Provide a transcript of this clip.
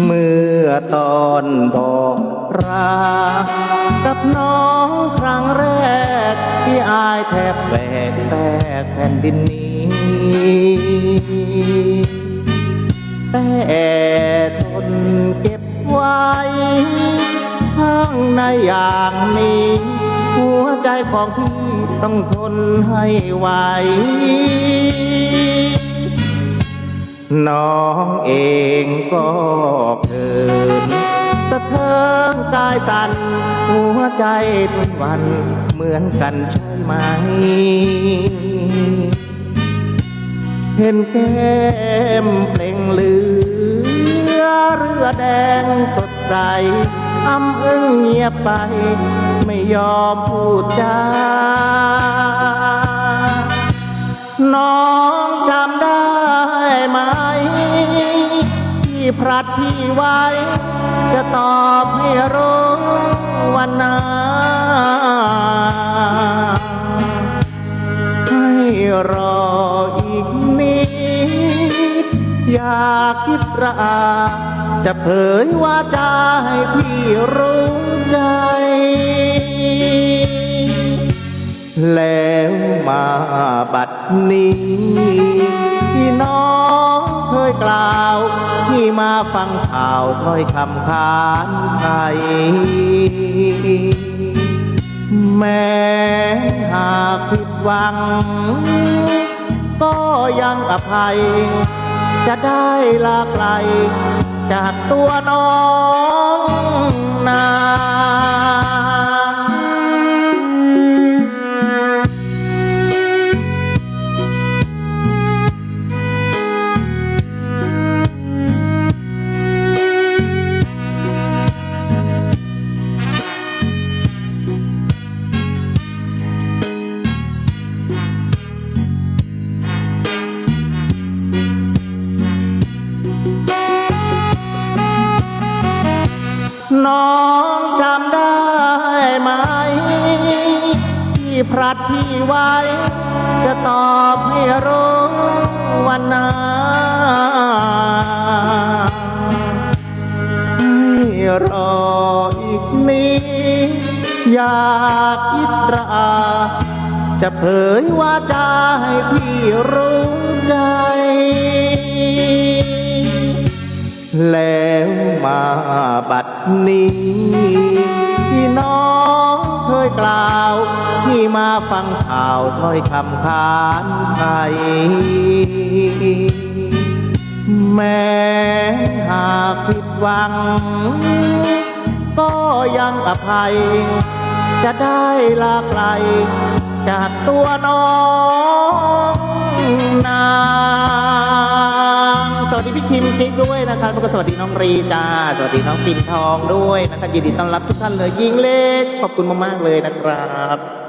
เมื่อตอนบอกรักกับน้องครั้งแรก ที่อายแทบแบกแตกแผ่นดินนี้ แต่ทนเก็บไว้ข้างในอย่างนี้ หัวใจของพี่ต้องทนให้ไหว น้องเองก็เกินสะเทิงกายสั่นหัวใจทุกวันเหมือนกันใช่ไหม เห็นแก้มเปล่งเลือเรือแดงสดใสอำอึ้งเงียบไป ไม่ยอมพูดจา พลัดพี่ไว้ จะตอบให้รู้วันนาให้รออีกนิดอยากคิดระอา จะเผยว่าจาให้พี่รู้ใจ แล้วมาบัดนี้ที่น้อง ยกล่าว ที่มาฟังข่าวถ้อยคำขานไทยแม้หากผิดหวัง ก็ยังอภัย จะได้ลาไกลจากตัวน้อง น้องจำได้ไหม ที่พลัดพี่ไว้ จะตอบให้รู้วันหนาให้รออีกนิดอยากคิดรา จะเผยว่าจาให้พี่รู้ใจ แล้วมาบัดนี้ที่น้องเคยกล่าว ที่มาฟังข่าวถ้อยคำขานไทย แม้หากผิดหวัง ก็ยังอภัย จะได้ลาไกล จากตัวน้องนา พี่คิมกิ๊กด้วยนะครับแล้วก็สวัสดีน้องรีจ้าสวัสดีน้องปิ่นทองด้วยนะครับยินดีต้อนรับทุกท่านเลยยิงเล็กขอบคุณมากๆเลยนะครับ